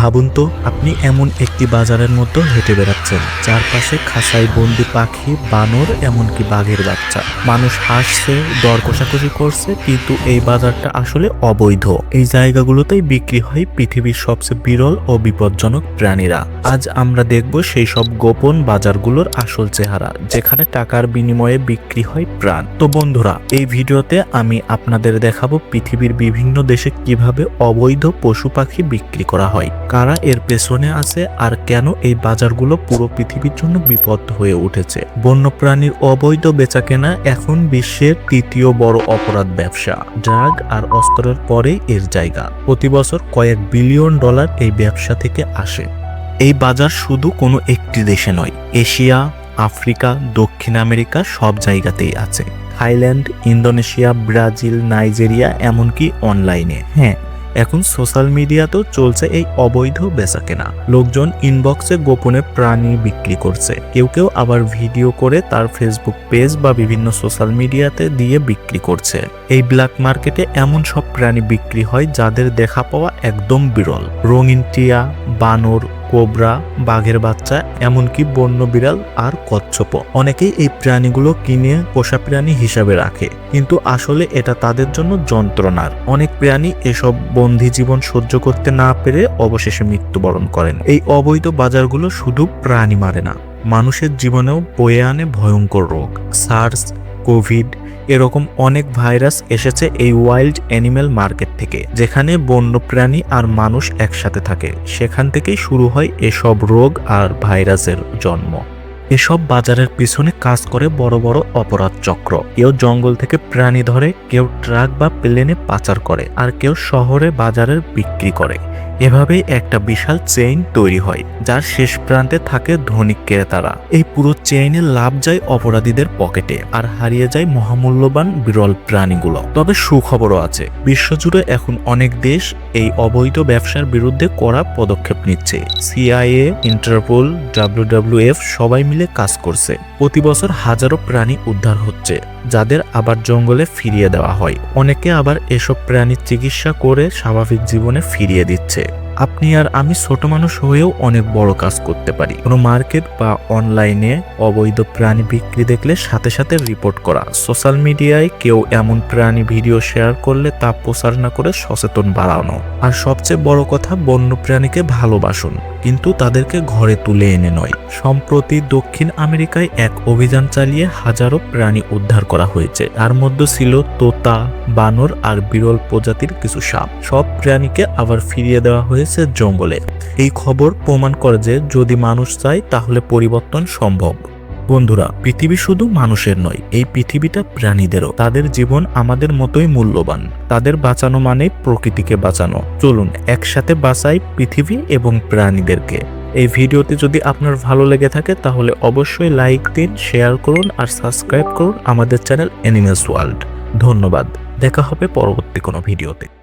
ভাবুন তো, আপনি এমন একটি বাজারের মধ্যে হেঁটে বেড়াচ্ছেন, চারপাশে খাসাই বন্দি পাখি, বানর, এমনকি বাঘের বাচ্চা। মানুষ হাসছে, দর কষাকষি করছে, কিন্তু এই বাজারটা আসলে অবৈধ। এই জায়গাগুলোতেই বিক্রি হয় পৃথিবীর সবচেয়ে বিরল ও বিপজ্জনক প্রাণীরা। আজ আমরা দেখব সেই সব গোপন বাজারগুলোর আসল চেহারা, যেখানে টাকার বিনিময়ে বিক্রি হয় প্রাণ। তো বন্ধুরা, এই ভিডিওতে আমি আপনাদের দেখাবো পৃথিবীর বিভিন্ন দেশে কীভাবে অবৈধ পশু পাখি বিক্রি করা হয়। কারা এর পেছনে আছে আর কেন এই বাজারগুলো পুরো পৃথিবীর জন্য বিপদ হয়ে উঠেছে? বন্যপ্রাণীর অবৈধ বেচাকেনা এখন বিশ্বের তৃতীয় বড় অপরাধ ব্যবসা। ড্রাগ আর অস্ত্রের পরে এর জায়গা। প্রতি বছর কয়েক বিলিয়ন ডলার এই ব্যবসা থেকে আসে। এই বাজার শুধু কোনো একটি দেশে নয়, এশিয়া, আফ্রিকা, দক্ষিণ আমেরিকা সব জায়গাতেই আছে। থাইল্যান্ড, ইন্দোনেশিয়া, ব্রাজিল, নাইজেরিয়া, এমনকি অনলাইনে। হ্যাঁ এখন সোশ্যাল মিডিয়াতেও চলছে এই অবৈধ বেচা কেনা। লোকজন ইনবক্সে গোপনে প্রাণী বিক্রি করছে। কেউ কেউ আবার ভিডিও করে তার ফেসবুক পেজ বা বিভিন্ন সোশ্যাল মিডিয়াতে দিয়ে বিক্রি করছে। এই ব্ল্যাক মার্কেটে এমন সব প্রাণী বিক্রি হয় যাদের দেখা পাওয়া একদম বিরল। রঙিন টিয়া, বানর কোবরা, বাঘের বাচ্চা, এমনকি বন্য বিড়াল আর কচ্ছপ। অনেকেই এই প্রাণীগুলো কিনে পোষা প্রাণী হিসাবে রাখে, কিন্তু আসলে এটা তাদের জন্য যন্ত্রণার। অনেক প্রাণী এসব বন্দি জীবন সহ্য করতে না পেরে অবশেষে মৃত্যুবরণ করেন। এই অবৈধ বাজারগুলো শুধু প্রাণী মারে না, মানুষের জীবনেও বয়ে আনে ভয়ঙ্কর রোগ। সার্স কোভিড, এরকম অনেক ভাইরাস এসেছে এই ওয়াইল্ড অ্যানিম্যাল মার্কেট থেকে, যেখানে বন্যপ্রাণী আর মানুষ একসাথে থাকে। সেখান থেকেই শুরু হয় এসব রোগ আর ভাইরাসের জন্ম। এসব বাজারের পিছনে কাজ করে বড় বড় অপরাধ চক্র। কেউ জঙ্গল থেকে প্রাণী ধরে, কেউ ট্রাক বা প্লেনে পাচার করে, আর কেউ শহরে বাজারের বিক্রি করে। এভাবেই একটা বিশাল চেইন তৈরি হয়, যার শেষ প্রান্তে থাকে ধনিক ক্রেতারা। এই পুরো চেইনে লাভ যায় অপরাধীদের পকেটে আর হারিয়ে যায় মহামূল্যবান বিরল প্রাণীগুলো। তবে সুখবরও আছে, বিশ্বজুড়ে এখন অনেক দেশ এই অবৈধ ব্যবসার বিরুদ্ধে কড়া পদক্ষেপ নিচ্ছে। সিআইএ, ইন্টারপোল ডাব্লিউডাব্লিউএফ সবাই মিলে কাজ করছে। প্রতি বছর হাজারো প্রাণী উদ্ধার হচ্ছে, যাদের আবার জঙ্গলে ফিরিয়ে দেওয়া হয়। অনেকে আবার এসব প্রাণীর চিকিৎসা করে স্বাভাবিক জীবনে ফিরিয়ে দিচ্ছে। আপনি আর আমি ছোট মানুষ হয়েও অনেক বড় কাজ করতে পারি। কোনো মার্কেট বা অনলাইনে অবৈধ প্রাণী বিক্রি দেখলে সাথে সাথে রিপোর্ট করা। সোশ্যাল মিডিয়ায় কেউ এমন প্রাণী ভিডিও শেয়ার করলে তা প্রচার না করে সচেতন বাড়ানো। আর সবচেয়ে বড় কথা, বন্য প্রাণীকে ভালোবাসুন, কিন্তু তাদেরকে ঘরে তুলে এনে নয়। সম্প্রতি দক্ষিণ আমেরিকায় এক অভিযান চালিয়ে হাজারো প্রাণী উদ্ধার করা হয়েছে। তার মধ্যে ছিল তোতা, বানর আর বিরল প্রজাতির কিছু সাপ। সব প্রাণীকে আবার ফিরিয়ে দেওয়া হয়েছে। জঙ্গলে। এই খবর প্রমাণ করে যে যদি মানুষ চায়, তাহলে পরিবর্তন সম্ভব। বন্ধুরা, পৃথিবী শুধু মানুষের নয়, এই পৃথিবীটা প্রাণীদেরও। তাদের জীবন আমাদের মতোই মূল্যবান। তাদের বাঁচানো মানে প্রকৃতিকে বাঁচানো। চলুন, একসাথে বাঁচাই পৃথিবী এবং প্রাণীদেরকে। এই ভিডিওটি যদি আপনার ভালো লেগে থাকে, তাহলে অবশ্যই লাইক দিন, শেয়ার করুন আর সাবস্ক্রাইব করুন আমাদের চ্যানেল অ্যানিমেলস ওয়ার্ল্ড ধন্যবাদ। দেখা হবে পরবর্তী কোনো ভিডিওতে।